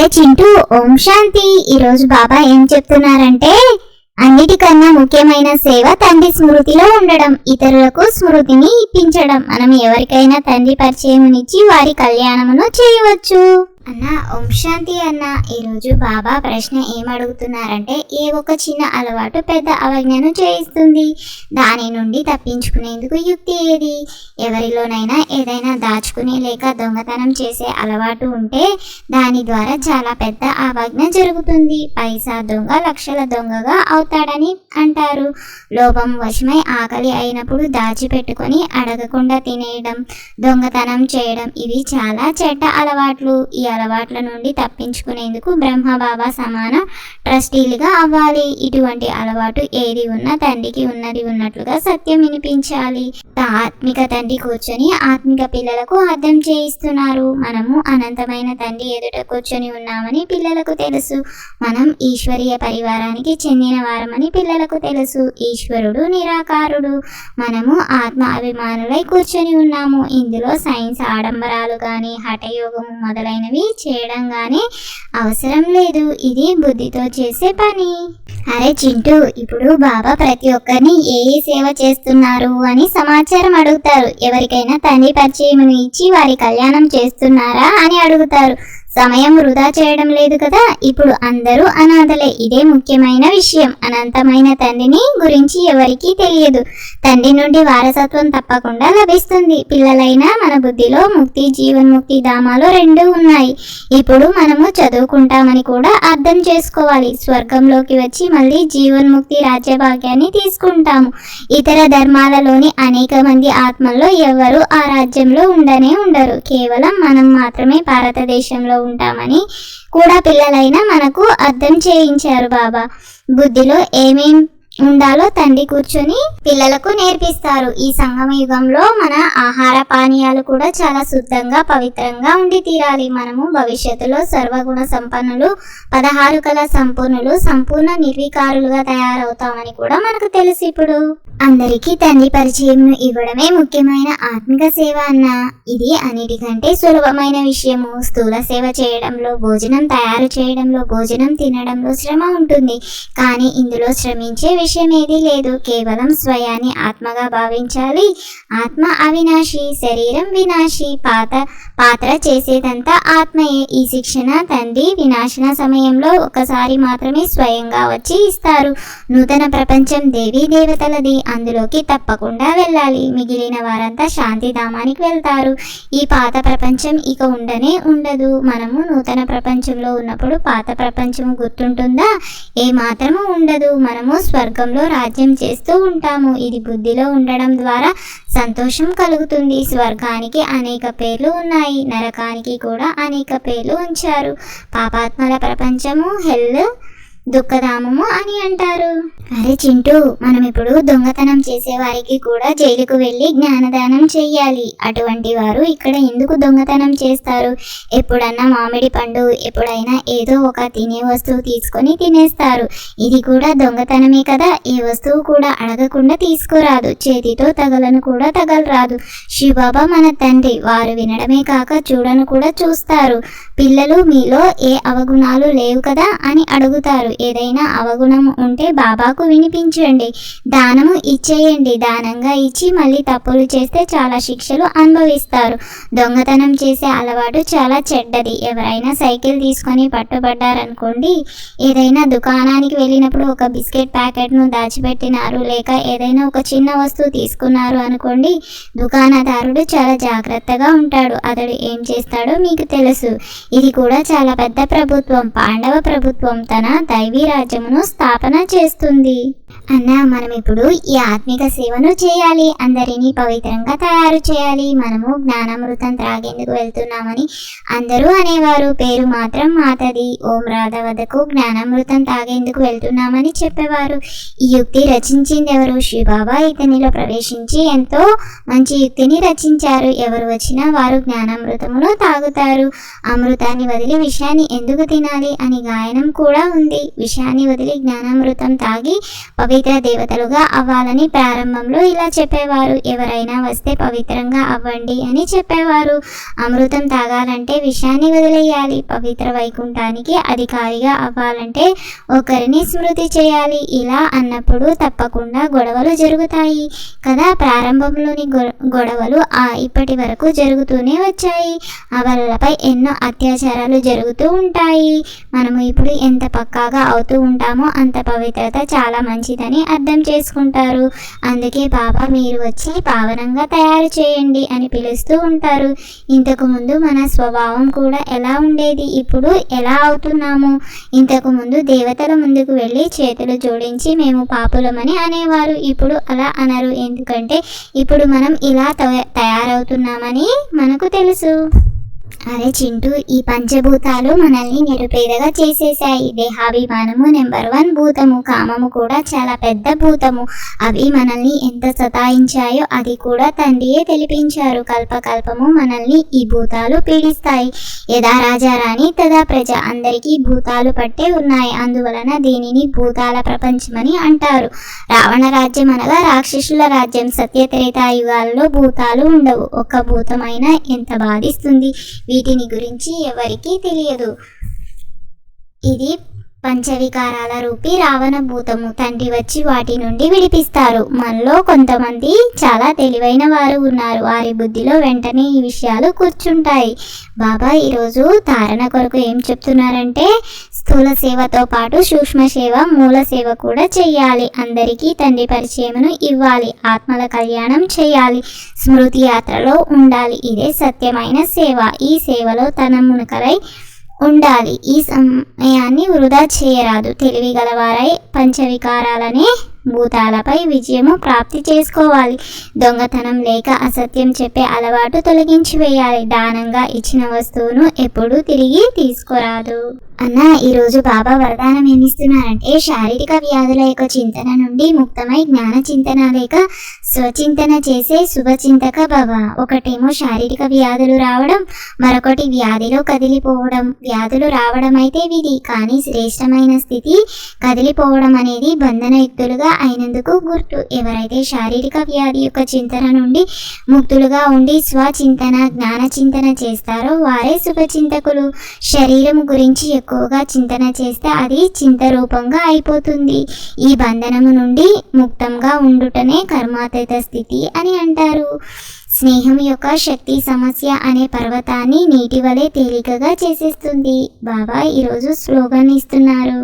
అరే చింటూ ఓం శాంతి. ఈరోజు బాబా ఏం చెప్తున్నారంటే అన్నిటికన్నా ముఖ్యమైన సేవ తండ్రి స్మృతిలో ఉండడం ఇతరులకు స్మృతిని ఇప్పించడం. మనం ఎవరికైనా తండ్రి పరిచయం ఇచ్చి వారి కళ్యాణమును చేయవచ్చు. అన్న ఓం శాంతి అన్న. ఈరోజు బాబా ప్రశ్న ఏమడుగుతున్నారంటే ఏ ఒక చిన్న అలవాటు పెద్ద అవజ్ఞను చేయిస్తుంది? దాని నుండి తప్పించుకునేందుకు యుక్తి ఏది? ఎవరిలోనైనా ఏదైనా దాచుకునే లేక దొంగతనం చేసే అలవాటు ఉంటే దాని ద్వారా చాలా పెద్ద అవజ్ఞ జరుగుతుంది. పైసా దొంగ లక్షల దొంగగా అవుతాడని అంటారు. లోపం వశమై ఆకలి అయినప్పుడు దాచిపెట్టుకొని అడగకుండా తినేయడం దొంగతనం చేయడం ఇవి చాలా చెడ్డ అలవాట్లు. ఈ అలవాట్ల నుండి తప్పించుకునేందుకు బ్రహ్మబాబా సమాన ట్రస్టీలుగా అవ్వాలి. ఇటువంటి అలవాటు ఏది ఉన్నా తండ్రికి ఉన్నది ఉన్నట్లుగా సత్యం వినిపించాలి. ఆత్మిక తండ్రి కూర్చొని ఆత్మిక పిల్లలకు అర్థం చేయిస్తున్నారు. మనము అనంతమైన తండ్రి ఎదుట కూర్చొని ఉన్నామని పిల్లలకు తెలుసు. మనం ఈశ్వరీయ పరివారానికి చెందిన వారమని పిల్లలకు తెలుసు. ఈశ్వరుడు నిరాకారుడు. మనము ఆత్మ అభిమానులై కూర్చొని ఉన్నాము. ఇందులో సైన్స్ ఆడంబరాలు కానీ హఠయోగము మొదలైనవి చేయడం కానీ అవసరం లేదు. ఇది బుద్ధితో చేసే పని. అరే చింటూ ఇప్పుడు బాబా ప్రతి ఒక్కరిని ఏ ఏ సేవ చేస్తున్నారు అని సమాచారం అడుగుతారు. ఎవరికైనా తండ్రి పరిచయం ఇచ్చి వారి కళ్యాణం చేస్తున్నారా అని అడుగుతారు. సమయం వృధా చేయడం లేదు కదా? ఇప్పుడు అందరూ అనాథలే. ఇదే ముఖ్యమైన విషయం. అనంతమైన తండ్రిని గురించి ఎవరికీ తెలియదు. తండ్రి నుండి వారసత్వం తప్పకుండా లభిస్తుంది. పిల్లలైనా మన బుద్ధిలో ముక్తి జీవన్ముక్తి ధామాలు రెండు ఉన్నాయి. ఇప్పుడు మనము చదువుకుంటామని కూడా అర్థం చేసుకోవాలి. స్వర్గంలోకి వచ్చి మళ్ళీ జీవన్ముక్తి రాజ్యభాగ్యాన్ని తీసుకుంటాము. ఇతర ధర్మాలలోని అనేక మంది ఆత్మల్లో ఎవరు ఆ రాజ్యంలో ఉండనే ఉండరు. కేవలం మనం మాత్రమే భారతదేశంలో ఉంటామని కూడా పిల్లలైనా మనకు అర్థం చేయించారు బాబా. బుద్ధిలో ఏమేం ఉండాలో తండ్రి కూర్చొని పిల్లలకు నేర్పిస్తారు. ఈ సంగమ యుగంలో మన ఆహార పానీయాలు కూడా చాలా శుద్ధంగా పవిత్రంగా ఉండి తీరాలి. మనము భవిష్యత్తులో సర్వగుణ సంపన్నులు పదహారు కళ సంపూర్ణులు సంపూర్ణ నిర్వికారులుగా తయారవుతామని కూడా మనకు తెలుసు ఇప్పుడు. అందరికీ తండ్రి పరిచయం ఇవ్వడమే ముఖ్యమైన ఆత్మిక సేవ అన్న. ఇది అన్నిటికంటే సులభమైన విషయము. స్థూల సేవ చేయడంలో భోజనం తయారు చేయడంలో భోజనం తినడంలో శ్రమ ఉంటుంది. కానీ ఇందులో శ్రమించే విషయం ఏదీ లేదు. కేవలం స్వయాన్ని ఆత్మగా భావించాలి. ఆత్మ అవినాశి శరీరం వినాశి. పాత పాత్ర చేసేదంతా ఆత్మయే. ఈ శిక్షణ తండ్రి వినాశన సమయంలో ఒకసారి మాత్రమే స్వయంగా వచ్చి ఇస్తారు. నూతన ప్రపంచం దేవీ దేవతలది. అందులోకి తప్పకుండా వెళ్ళాలి. మిగిలిన వారంతా శాంతిధామానికి వెళ్తారు. ఈ పాత ప్రపంచం ఇక ఉండనే ఉండదు. మనము నూతన ప్రపంచంలో ఉన్నప్పుడు పాత ప్రపంచం గుర్తుంటుందా? ఏ మాత్రము ఉండదు. మనము స్వర్గంలో రాజ్యం చేస్తూ ఉంటాము. ఇది బుద్ధిలో ఉండడం ద్వారా సంతోషం కలుగుతుంది. స్వర్గానికి అనేక పేర్లు ఉన్నాయి. నరకానికి కూడా అనేక పేర్లు ఉంచారు. పాపాత్మల ప్రపంచము హెల్ దుఃఖధామము అని అంటారు. అరే చింటూ మనం ఇప్పుడు దొంగతనం చేసే వారికి కూడా జైలుకు వెళ్ళి జ్ఞానదానం చెయ్యాలి. అటువంటి వారు ఇక్కడ ఎందుకు దొంగతనం చేస్తారు? ఎప్పుడన్నా మామిడి పండు ఎప్పుడైనా ఏదో ఒక తినే వస్తువు తీసుకొని తినేస్తారు. ఇది కూడా దొంగతనమే కదా. ఏ వస్తువు కూడా అడగకుండా తీసుకురాదు. చేతితో తగలను కూడా తగలరాదు. శివబాబా మన తండ్రి వారు వినడమే కాక చూడను కూడా చూస్తారు. పిల్లలు మీలో ఏ అవగుణాలు లేవు కదా అని అడుగుతారు. ఏదైనా అవగుణం ఉంటే బాబాకు వినిపించండి. దానము ఇచ్చేయండి. దానంగా ఇచ్చి మళ్ళీ తప్పులు చేస్తే చాలా శిక్షలు అనుభవిస్తారు. దొంగతనం చేసే అలవాటు చాలా చెడ్డది. ఎవరైనా సైకిల్ తీసుకొని పట్టుబడ్డారనుకోండి ఏదైనా దుకాణానికి వెళ్ళినప్పుడు ఒక బిస్కెట్ ప్యాకెట్ను దాచిపెట్టినారు లేక ఏదైనా ఒక చిన్న వస్తువు తీసుకున్నారు అనుకోండి దుకాణదారుడు చాలా జాగ్రత్తగా ఉంటాడు. అతడు ఏం చేస్తాడో మీకు తెలుసు. ఇది కూడా చాలా పెద్ద ప్రభుత్వం పాండవ ప్రభుత్వం తన దైవీ రాజ్యమును స్థాపన చేస్తుంది. అన్న మనం ఇప్పుడు ఈ ఆత్మిక సేవను చేయాలి. అందరినీ పవిత్రంగా తయారు చేయాలి. మనము జ్ఞానామృతం త్రాగేందుకు వెళ్తున్నామని అందరూ అనేవారు. పేరు మాత్రం మాతది. ఓం రాధ వద్దకు జ్ఞానామృతం తాగేందుకు వెళ్తున్నామని చెప్పేవారు. ఈ యుక్తి రచించింది ఎవరు? శివబాబా ఇతనిలో ప్రవేశించి ఎంతో మంచి యుక్తిని రచించారు. ఎవరు వచ్చినా వారు జ్ఞానామృతమును తాగుతారు. అమృతాన్ని వదిలి విషయాన్ని ఎందుకు తినాలి అని గాయనం కూడా ఉంది. విషయాన్ని వదిలి జ్ఞానామృతం తాగి పవిత్ర దేవతలుగా అవ్వాలని ప్రారంభంలో ఇలా చెప్పేవారు. ఎవరైనా వస్తే పవిత్రంగా అవ్వండి అని చెప్పేవారు. అమృతం తాగాలంటే విషయాన్ని వదిలేయాలి. పవిత్ర వైకుంఠానికి అధికారిగా అవ్వాలంటే ఒకరిని స్మృతి చేయాలి. ఇలా అన్నప్పుడు తప్పకుండా గొడవలు జరుగుతాయి. కదా ప్రారంభంలోని గొడవలు ఆ ఇప్పటి వరకు జరుగుతూనే వచ్చాయి. అవలపై ఎన్నో అత్యాచారాలు జరుగుతూ ఉంటాయి. మనము ఇప్పుడు ఎంత పక్కాగా అవుతూ ఉంటామో అంత పవిత్రత చాలా మంచిదని అర్థం చేసుకుంటారు. అందుకే బాబా మీరు వచ్చి పావనంగా తయారు చేయండి అని పిలుస్తూ ఉంటారు. ఇంతకు ముందు మన స్వభావం కూడా ఎలా ఉండేది? ఇప్పుడు ఎలా అవుతున్నాము? ఇంతకు ముందు దేవతల ముందుకు వెళ్ళి చేతులు జోడించి మేము పాపులమని అనేవారు. ఇప్పుడు అలా అనరు. ఎందుకంటే ఇప్పుడు మనం ఇలా తయ- తయారవుతున్నామని మనకు తెలుసు. అరే చింటూ ఈ పంచభూతాలు మనల్ని నిరుపేదగా చేసేసాయి దేహాభిమానము నెంబర్ వన్ భూతము కామము కూడా చాలా పెద్ద భూతము. అవి మనల్ని ఎంత సతాయించాయో అది కూడా తండ్రియే తెలిపించారు. కల్పకల్పము మనల్ని ఈ భూతాలు పీడిస్తాయి. యథా రాజా రాణి తదా ప్రజ అందరికీ భూతాలు పట్టే ఉన్నాయి. అందువలన దీనిని భూతాల ప్రపంచమని అంటారు. రావణ రాజ్యం అనగా రాక్షసుల రాజ్యం. సత్యత్రేతాయుగాల్లో భూతాలు ఉండవు. ఒక్క భూతమైన ఎంత బాధిస్తుంది? వీటిని గురించి ఎవరికీ తెలియదు. ఇది పంచవికారాల రూపి రావణ భూతము తండ్రి వచ్చి వాటి నుండి విడిపిస్తారు. మనలో కొంతమంది చాలా తెలివైన వారు ఉన్నారు. వారి బుద్ధిలో వెంటనే ఈ విషయాలు కూర్చుంటాయి. బాబా ఈరోజు తారణ కొరకు ఏం చెప్తున్నారంటే స్థూల సేవతో పాటు సూక్ష్మ సేవ మూల సేవ కూడా చేయాలి అందరికీ తండ్రి పరిచయమును ఇవ్వాలి. ఆత్మల కళ్యాణం చేయాలి స్మృతి యాత్రలో ఉండాలి. ఇదే సత్యమైన సేవ. ఈ సేవలో తన మునకలై ఉండాలి. ఈ సమయాన్ని వృధా చేయరాదు. తెలివి గలవారై పంచవికారాలనే భూతాలపై విజయము ప్రాప్తి చేసుకోవాలి. దొంగతనం లేక అసత్యం చెప్పే అలవాటు తొలగించి వేయాలి. దానంగా ఇచ్చిన వస్తువును ఎప్పుడూ తిరిగి తీసుకురాదు. అన్న ఈరోజు బాబా వరదానం ఏమిస్తున్నారంటే శారీరక వ్యాధుల యొక్క చింతన నుండి ముక్తమై జ్ఞాన చింతన లేక స్వచింతన చేసే శుభచింతక భవ. ఒకటేమో శారీరక వ్యాధులు రావడం మరొకటి వ్యాధిలో కదిలిపోవడం. వ్యాధులు రావడం అయితే విధి కానీ శ్రేష్టమైన స్థితి కదిలిపోవడం అనేది బంధనయుక్తులుగా అయినందుకు గుర్తు. ఎవరైతే శారీరక వ్యాధి యొక్క చింతన నుండి ముక్తులుగా ఉండి స్వచింతన జ్ఞాన చింతన చేస్తారో వారే శుభచింతకులు. శరీరం గురించి ఎక్కువగా చింతన చేస్తే అది చింత రూపంగా అయిపోతుంది. ఈ బంధనము నుండి ముక్తంగా ఉండుటనే కర్మాతీత స్థితి అని అంటారు. స్నేహం యొక్క శక్తి సమస్య అనే పర్వతాన్ని నీటి వలె తేలికగా చేసేస్తుంది. బాబా ఈరోజు స్లోగన్ ఇస్తున్నారు.